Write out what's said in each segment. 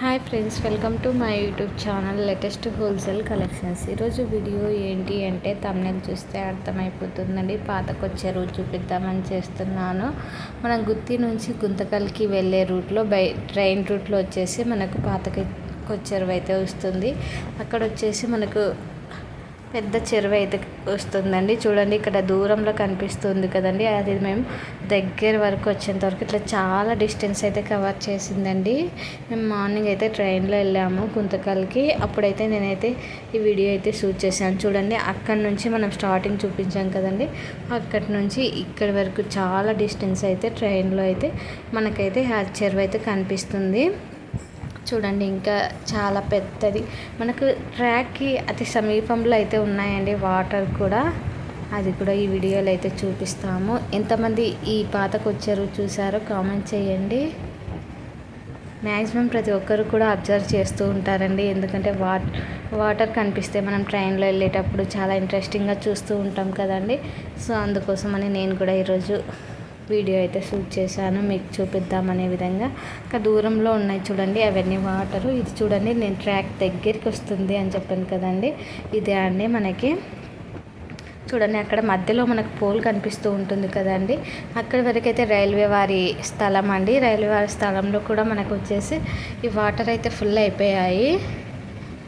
Hi friends welcome to my YouTube channel latest wholesale collections ఈరోజు video ఏంటి అంటే తమిళ చూస్తే అర్థమైపోతుందండి. పాతకొచ్చే రూట్ చూపిద్దామని చేస్తున్నాను. మనం గుత్తి నుంచి గుంతకల్కి వెళ్ళే రూట్లో బై ట్రైన్ రూట్లో వచ్చేసి మనకు పాతకొచ్చేరువు అయితే వస్తుంది. అక్కడ వచ్చేసి మనకు పెద్ద చెరువు అయితే వస్తుందండి. చూడండి ఇక్కడ దూరంలో కనిపిస్తుంది కదండి. అది మేము దగ్గర వరకు వచ్చేంత వరకు ఇట్లా చాలా డిస్టెన్స్ అయితే కవర్ చేసిందండి. మేము మార్నింగ్ అయితే ట్రైన్లో వెళ్ళాము గుంతకల్కి. అప్పుడైతే నేనైతే ఈ వీడియో అయితే షూట్ చేశాను. చూడండి అక్కడి నుంచి మనం స్టార్టింగ్ చూపించాం కదండి. అక్కడి నుంచి ఇక్కడి వరకు చాలా డిస్టెన్స్ అయితే ట్రైన్లో అయితే మనకైతే ఆ చెరువు అయితే కనిపిస్తుంది. చూడండి ఇంకా చాలా పెద్దది. మనకు ట్రాక్కి అతి సమీపంలో అయితే ఉన్నాయండి వాటర్ కూడా. అది కూడా ఈ వీడియోలో అయితే చూపిస్తాము. ఎంతమంది ఈ పాతకు వచ్చారు చూసారో కామెంట్ చేయండి. మ్యాక్సిమం ప్రతి ఒక్కరు కూడా అబ్జర్వ్ చేస్తూ ఉంటారండి. ఎందుకంటే వాట్ వాటర్ కనిపిస్తే మనం ట్రైన్లో వెళ్ళేటప్పుడు చాలా ఇంట్రెస్టింగ్గా చూస్తూ ఉంటాం కదండి. సో అందుకోసమని నేను కూడా ఈరోజు వీడియో అయితే షూట్ చేశాను మీకు చూపిద్దామనే విధంగా. ఇంకా దూరంలో ఉన్నాయి చూడండి అవన్నీ వాటరు. ఇది చూడండి నేను ట్రాక్ దగ్గరికి వస్తుంది అని చెప్పాను కదండి. ఇదే అండి మనకి. చూడండి అక్కడ మధ్యలో మనకు పోల్ కనిపిస్తూ ఉంటుంది కదండి. అక్కడి వరకు అయితే రైల్వే వారి స్థలం అండి. రైల్వే వారి స్థలంలో కూడా మనకు వచ్చేసి ఈ వాటర్ అయితే ఫుల్ అయిపోయాయి.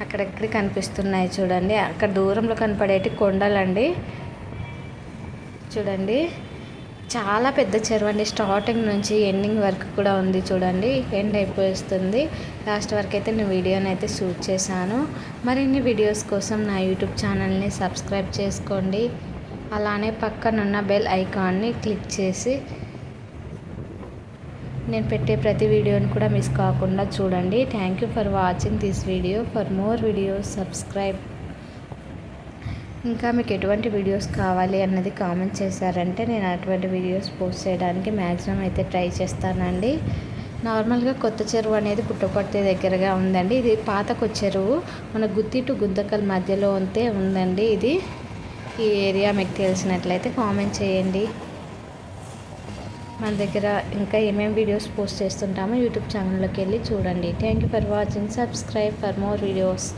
అక్కడక్కడ కనిపిస్తున్నాయి చూడండి. అక్కడ దూరంలో కనపడేటి కొండలండి. చూడండి. చాలా పెద్ద చెరువు అండి. స్టార్టింగ్ నుంచి ఎండింగ్ వరకు కూడా ఉంది చూడండి. ఎండ్ అయిపోయిస్తుంది లాస్ట్ వరకు అయితే నేను వీడియోని అయితే షూట్ చేశాను. మరిన్ని వీడియోస్ కోసం నా యూట్యూబ్ ఛానల్ని సబ్స్క్రైబ్ చేసుకోండి. అలానే పక్కనున్న బెల్ ఐకాన్ని క్లిక్ చేసి నేను పెట్టే ప్రతి వీడియోని కూడా మిస్ కాకుండా చూడండి. Thank you for watching this video for more videos subscribe ఇంకా మీకు ఎటువంటి వీడియోస్ కావాలి అన్నది కామెంట్ చేశారంటే నేను అటువంటి వీడియోస్ పోస్ట్ చేయడానికి మ్యాక్సిమం అయితే ట్రై చేస్తానండి. నార్మల్గా కొత్త చెరువు అనేది పుట్టపర్తి దగ్గరగా ఉందండి. ఇది పాతకు చెరువు. మన గుత్తి టు గుద్దకల్ మధ్యలో ఉంటే ఉందండి ఇది. ఈ ఏరియా మీకు తెలిసినట్లయితే కామెంట్ చేయండి. మన దగ్గర ఇంకా ఏమేమి వీడియోస్ పోస్ట్ చేస్తుంటామో యూట్యూబ్ ఛానల్లోకి వెళ్ళి చూడండి. Thank you for watching. Subscribe for more videos.